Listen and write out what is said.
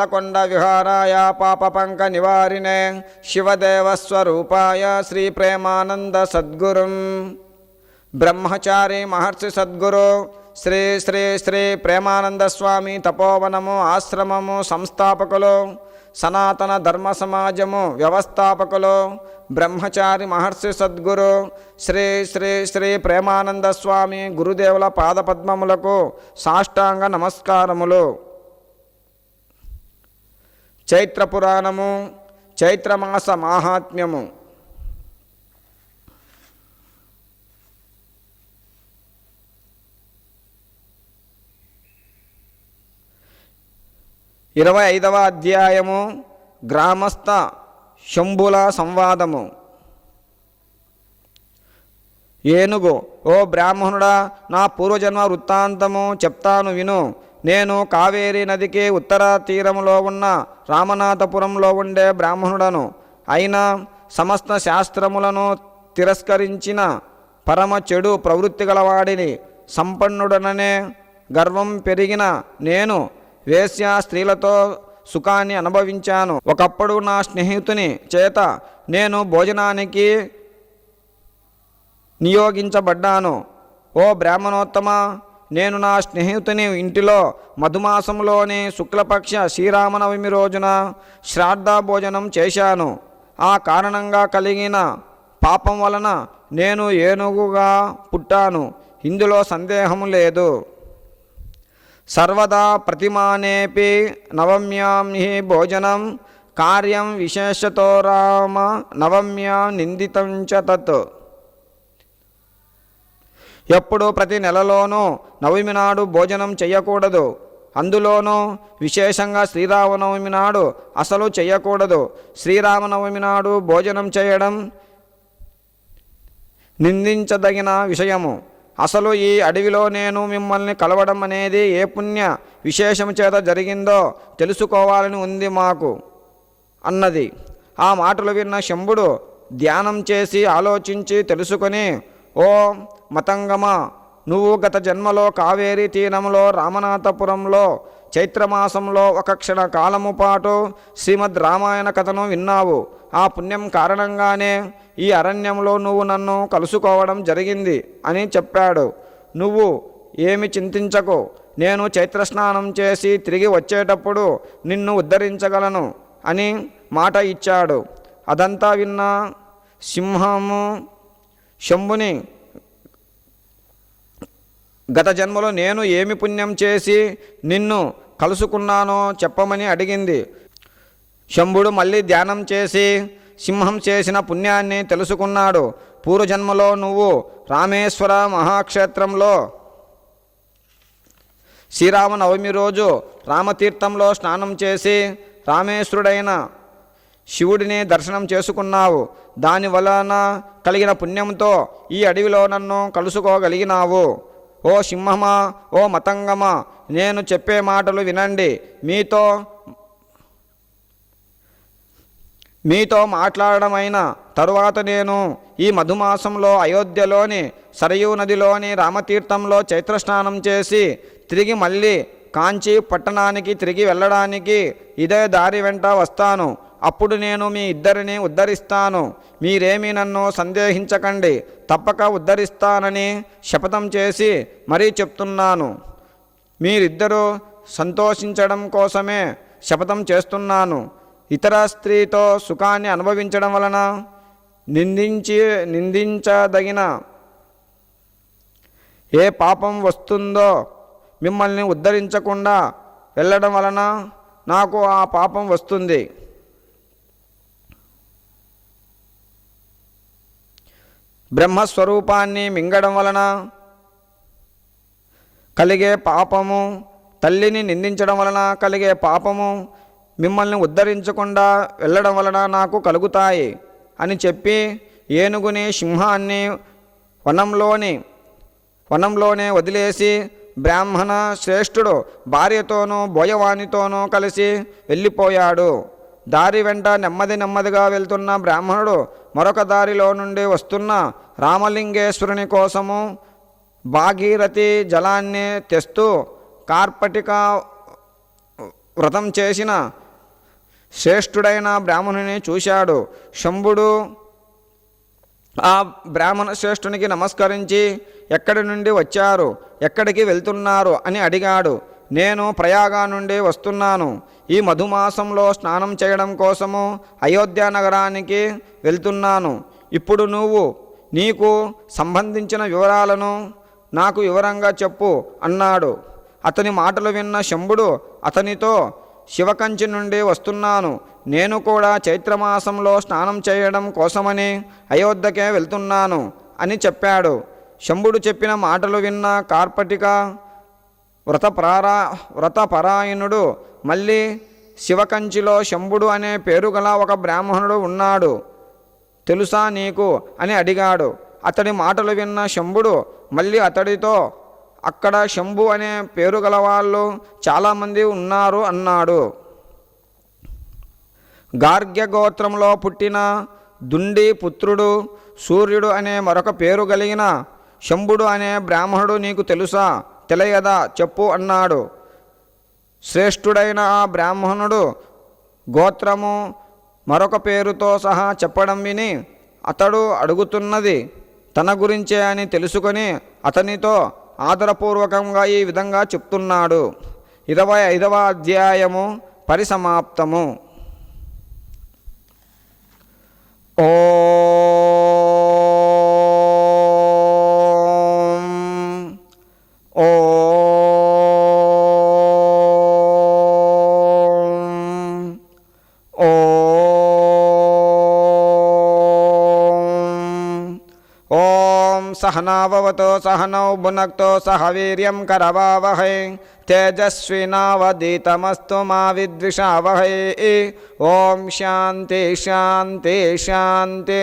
పాలకొండ విహారాయ పాప పంక నివారిణే శివదేవస్వరూపాయ శ్రీ ప్రేమానంద సద్గురుం బ్రహ్మచారి మహర్షి సద్గురు శ్రీ శ్రీ శ్రీ ప్రేమానంద స్వామి తపోవనము ఆశ్రమము సంస్థాపకులు సనాతన ధర్మ సమాజము వ్యవస్థాపకులు బ్రహ్మచారి మహర్షి సద్గురు శ్రీ శ్రీ శ్రీ ప్రేమానంద స్వామి గురుదేవుల పాదపద్మములకు సాష్టాంగ నమస్కారములు. చైత్ర పురాణము చైత్రమాస మాహాత్మ్యము. ఇరవై ఐదవ అధ్యాయము గ్రామస్థ శంభుల సంవాదము. ఏనుగు ఓ బ్రాహ్మణుడా నా పూర్వజన్మ వృత్తాంతము చెప్తాను విను. నేను కావేరీ నదికి ఉత్తర తీరములో ఉన్న రామనాథపురంలో ఉండే బ్రాహ్మణుడను. అయినా సమస్త శాస్త్రములను తిరస్కరించిన పరమ చెడు ప్రవృత్తి గలవాడిని సంపన్నుడననే గర్వం పెరిగిన నేను వేశ్య స్త్రీలతో సుఖాన్ని అనుభవించాను. ఒకప్పుడు నా స్నేహితుని చేత నేను భోజనానికి నియోగించబడ్డాను. ఓ బ్రాహ్మణోత్తమ నేను నా స్నేహితుని ఇంటిలో మధుమాసంలోని శుక్లపక్ష శ్రీరామనవమి రోజున శ్రాద్ధ భోజనం చేశాను. ఆ కారణంగా కలిగిన పాపం వలన నేను ఏనుగుగా పుట్టాను. ఇందులో సందేహం లేదు. సర్వదా ప్రతిమానేపి నవమ్యాం హి భోజనం కార్యం విశేషతో రామ నవమ్యాం నిందితం చ తత్. ఎప్పుడు ప్రతి నెలలోనూ నవమి నాడు భోజనం చేయకూడదు అందులోనూ విశేషంగా శ్రీరామనవమి నాడు అసలు చేయకూడదు శ్రీరామనవమి నాడు భోజనం చేయడం నిందించదగిన విషయము. అసలు ఈ అడవిలో నేను మిమ్మల్ని కలవడం అనేది ఏ పుణ్య విశేషము చేత జరిగిందో తెలుసుకోవాలని ఉంది మాకు అన్నది. ఆ మాటలు విన్న శంభుడు ధ్యానం చేసి ఆలోచించి తెలుసుకొని ఓ మతంగమ. నువ్వు గత జన్మలో కావేరీ తీరంలో రామనాథపురంలో చైత్రమాసంలో ఒక క్షణ కాలము పాటు శ్రీమద్ రామాయణ కథను విన్నావు. ఆ పుణ్యం కారణంగానే ఈ అరణ్యంలో నువ్వు నన్ను కలుసుకోవడం జరిగింది అని చెప్పాడు. నువ్వు ఏమి చింతించకు. నేను చైత్రస్నానం చేసి తిరిగి వచ్చేటప్పుడు నిన్ను ఉద్ధరించగలను అని మాట ఇచ్చాడు. అదంతా విన్న సింహము శంభుని గత జన్మలో నేను ఏమి పుణ్యం చేసి నిన్ను కలుసుకున్నానో చెప్పమని అడిగింది. శంభుడు మళ్ళీ ధ్యానం చేసి సింహం చేసిన పుణ్యాన్ని తెలుసుకున్నాడు. పూర్వజన్మలో నువ్వు రామేశ్వర మహాక్షేత్రంలో శ్రీరామనవమి రోజు రామతీర్థంలో స్నానం చేసి రామేశ్వరుడైన శివుడిని దర్శనం చేసుకున్నావు. దాని వలన కలిగిన పుణ్యంతో ఈ అడవిలో నన్ను కలుసుకోగలిగినావు. ఓ సింహమా ఓ మతంగమా నేను చెప్పే మాటలు వినండి. మీతో మీతో మాట్లాడడమైన తరువాత నేను ఈ మధుమాసంలో అయోధ్యలోని సరయూ నదిలోని రామతీర్థంలో చైత్రస్నానం చేసి తిరిగి మళ్ళీ కాంచీ పట్టణానికి తిరిగి వెళ్ళడానికి ఇదే దారి వెంట వస్తాను. అప్పుడు నేను మీ ఇద్దరిని ఉద్ధరిస్తాను. మీరేమీ నన్ను సందేహించకండి. తప్పక ఉద్ధరిస్తానని శపథం చేసి మరీ చెప్తున్నాను. మీరిద్దరూ సంతోషించడం కోసమే శపథం చేస్తున్నాను. ఇతర స్త్రీతో సుఖాన్ని అనుభవించడం వలన నిందించి నిందించదగిన ఏ పాపం వస్తుందో మిమ్మల్ని ఉద్ధరించకుండా వెళ్ళడం వలన నాకు ఆ పాపం వస్తుంది. బ్రహ్మస్వరూపాన్ని మింగడం వలన కలిగే పాపము తల్లిని నిందించడం వలన కలిగే పాపము మిమ్మల్ని ఉద్ధరించకుండా వెళ్ళడం వలన నాకు కలుగుతాయి అని చెప్పి ఏనుగుని సింహాన్ని వనంలోని వనంలోనే వదిలేసి బ్రాహ్మణ శ్రేష్ఠుడు భార్యతోనూ బోయవానితోనూ కలిసి వెళ్ళిపోయాడు. దారి వెంట నెమ్మది నెమ్మదిగా వెళ్తున్న బ్రాహ్మణుడు మరొక దారిలో నుండి వస్తున్న రామలింగేశ్వరుని కోసము భాగీరథి జలాన్ని తెస్తూ కార్పటిక వ్రతం చేసిన శ్రేష్ఠుడైన బ్రాహ్మణుని చూశాడు. శంభుడు ఆ బ్రాహ్మణ శ్రేష్ఠునికి నమస్కరించి ఎక్కడి నుండి వచ్చారు? ఎక్కడికి వెళ్తున్నారు? అని అడిగాడు. నేను ప్రయాగా నుండి వస్తున్నాను. ఈ మధుమాసంలో స్నానం చేయడం కోసము అయోధ్య నగరానికి వెళ్తున్నాను. ఇప్పుడు నువ్వు నీకు సంబంధించిన వివరాలను నాకు వివరంగా చెప్పు అన్నాడు. అతని మాటలు విన్న శంభుడు అతనితో శివకంచి నుండి వస్తున్నాను. నేను కూడా చైత్రమాసంలో స్నానం చేయడం కోసమని అయోధ్యకే వెళ్తున్నాను అని చెప్పాడు. శంభుడు చెప్పిన మాటలు విన్న కార్పటిక వ్రతప్రారా వ్రతపరాయణుడు మళ్ళీ శివకంచిలో శంభుడు అనే పేరు గల ఒక బ్రాహ్మణుడు ఉన్నాడు. తెలుసా నీకు? అని అడిగాడు. అతడి మాటలు విన్న శంభుడు మళ్ళీ అతడితో అక్కడ శంభు అనే పేరు గల వాళ్ళు చాలామంది ఉన్నారు అన్నాడు. గార్గ్య గోత్రంలో పుట్టిన దుండి పుత్రుడు సూర్యుడు అనే మరొక పేరు కలిగిన శంభుడు అనే బ్రాహ్మణుడు నీకు తెలుసా? తెలియదా? చెప్పు అన్నాడు. శ్రేష్ఠుడైన ఆ బ్రాహ్మణుడు గోత్రము మరొక పేరుతో సహా చెప్పడం విని అతడు అడుగుతున్నది తన గురించే అని తెలుసుకొని అతనితో ఆదరపూర్వకంగా ఈ విధంగా చెప్తున్నాడు. ఇరవై ఐదవ అధ్యాయము పరిసమాప్తము. ఓ सहनाववतो सहनौ भुनक्तो सह वीर्यं करवावहै। तेजस्विनावदीतमस्तु मा वह ॐ शांति शांति शांति